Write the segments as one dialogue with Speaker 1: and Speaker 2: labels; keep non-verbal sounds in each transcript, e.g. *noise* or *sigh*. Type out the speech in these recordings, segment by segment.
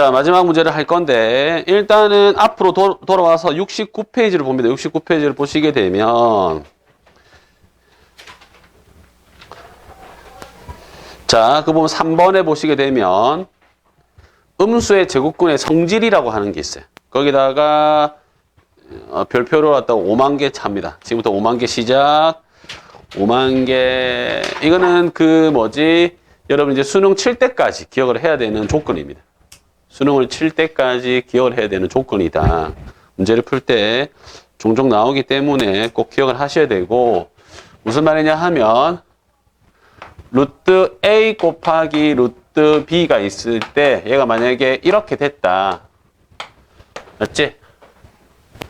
Speaker 1: 자, 마지막 문제를 할 건데, 일단은 앞으로 도, 돌아와서 69페이지를 봅니다. 69페이지를 보시게 되면, 자, 그 보면 3번에 보시게 되면, 음수의 제곱근의 성질이라고 하는 게 있어요. 거기다가, 어, 별표로 왔다가 5만 개 차입니다. 지금부터 5만 개 시작. 5만 개. 이거는 그 뭐지? 여러분 이제 수능 칠 때까지 기억을 해야 되는 조건입니다. 수능을 칠 때까지 기억을 해야 되는 조건이다. 문제를 풀 때 종종 나오기 때문에 꼭 기억을 하셔야 되고 무슨 말이냐 하면 루트 A 곱하기 루트 B가 있을 때 얘가 만약에 이렇게 됐다. 맞지?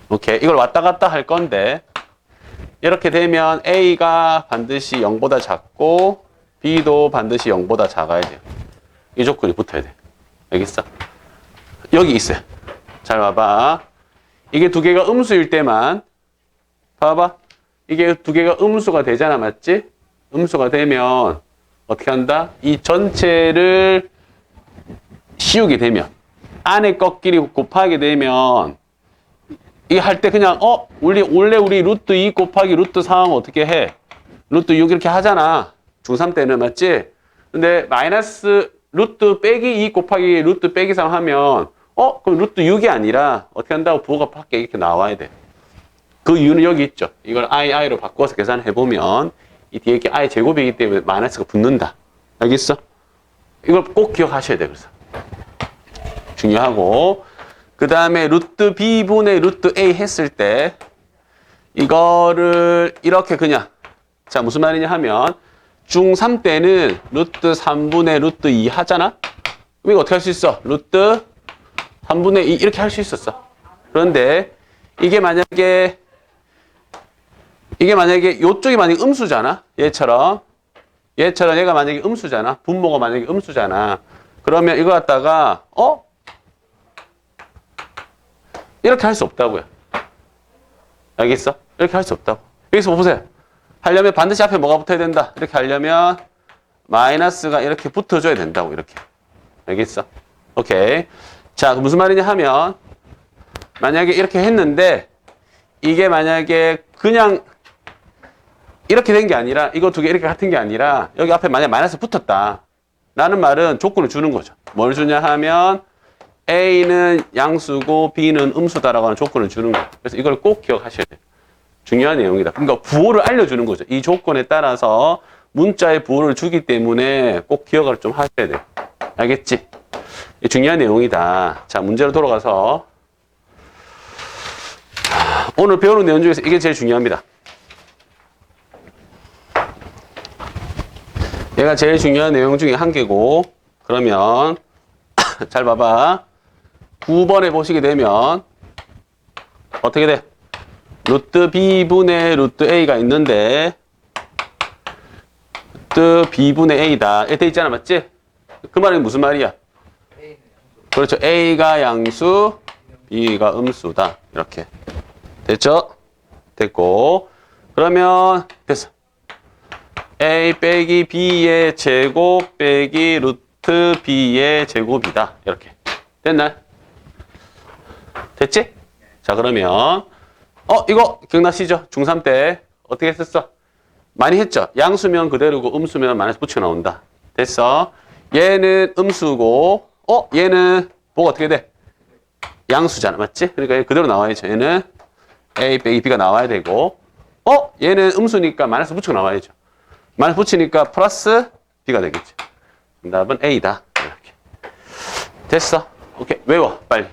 Speaker 1: 오케이. 이걸 왔다 갔다 할 건데 이렇게 되면 A가 반드시 0보다 작고 B도 반드시 0보다 작아야 돼요. 이 조건이 붙어야 돼. 알겠어? 여기 있어요. 잘 봐봐. 이게 두 개가 음수일 때만 봐봐. 이게 두 개가 음수가 되잖아. 맞지? 음수가 되면 어떻게 한다? 이 전체를 씌우게 되면 안에 것끼리 곱하게 되면 이게 할때 그냥 어 우리 원래 우리 루트 2 곱하기 루트 3 어떻게 해? 루트 6 이렇게 하잖아. 중3 때는 맞지? 근데 마이너스 루트 빼기 2 곱하기 루트 빼기 3 하면 어 그럼 루트 6이 아니라 어떻게 한다고 부호가 밖에 이렇게 나와야 돼. 그 이유는 여기 있죠. 이걸 i i로 바꿔서 계산해 보면 이 뒤에 게 i 제곱이기 때문에 마이너스가 붙는다. 알겠어? 이걸 꼭 기억하셔야 돼. 그래서 중요하고 그 다음에 루트 b분의 루트 a 했을 때 이거를 이렇게 그냥 자 무슨 말이냐 하면 중3 때는 루트 3분의 루트 2 하잖아? 그럼 이거 어떻게 할 수 있어? 루트 3분의 2 이렇게 할 수 있었어. 그런데 이게 만약에 이게 만약에 요쪽이 만약에 음수잖아? 얘처럼 얘처럼 얘가 만약에 음수잖아? 분모가 만약에 음수잖아? 그러면 이거 갖다가 어? 이렇게 할 수 없다고요. 알겠어? 이렇게 할 수 없다고. 여기서 보세요. 하려면 반드시 앞에 뭐가 붙어야 된다. 이렇게 하려면 마이너스가 이렇게 붙어줘야 된다고. 이렇게. 알겠어? 오케이. 자, 그 무슨 말이냐 하면 만약에 이렇게 했는데 이게 만약에 그냥 이렇게 된 게 아니라 이거 두 개 이렇게 같은 게 아니라 여기 앞에 만약 마이너스 붙었다. 라는 말은 조건을 주는 거죠. 뭘 주냐 하면 A는 양수고 B는 음수다라고 하는 조건을 주는 거예요. 그래서 이걸 꼭 기억하셔야 돼요. 중요한 내용이다. 그러니까 부호를 알려주는 거죠. 이 조건에 따라서 문자의 부호를 주기 때문에 꼭 기억을 좀 하셔야 돼요. 알겠지? 이 중요한 내용이다. 자, 문제로 돌아가서 오늘 배우는 내용 중에서 이게 제일 중요합니다. 얘가 제일 중요한 내용 중에 한 개고 그러면 *coughs* 잘 봐봐. 9번에 보시게 되면 어떻게 돼? 루트 b분의 루트 a가 있는데 루트 b분의 a다. 돼 있잖아. 맞지? 그 말은 무슨 말이야? 그렇죠. a가 양수, b가 음수다. 이렇게. 됐죠? 됐고. 그러면 됐어. a 빼기 b의 제곱 빼기 루트 b의 제곱이다. 이렇게. 됐나요? 됐지? 자, 그러면, 어, 이거 기억나시죠? 중3 때 어떻게 했었어? 많이 했죠? 양수면 그대로고 음수면 마이너스 붙여 나온다. 됐어? 얘는 음수고, 어, 얘는 뭐가 어떻게 돼? 양수잖아. 맞지? 그러니까 얘 그대로 나와야죠. 얘는 A 빼기 B가 나와야 되고, 어, 얘는 음수니까 마이너스 붙여 나와야죠. 마이너스 붙이니까 플러스 B가 되겠죠. 정답은 A다. 이렇게. 됐어. 오케이. 외워. 빨리.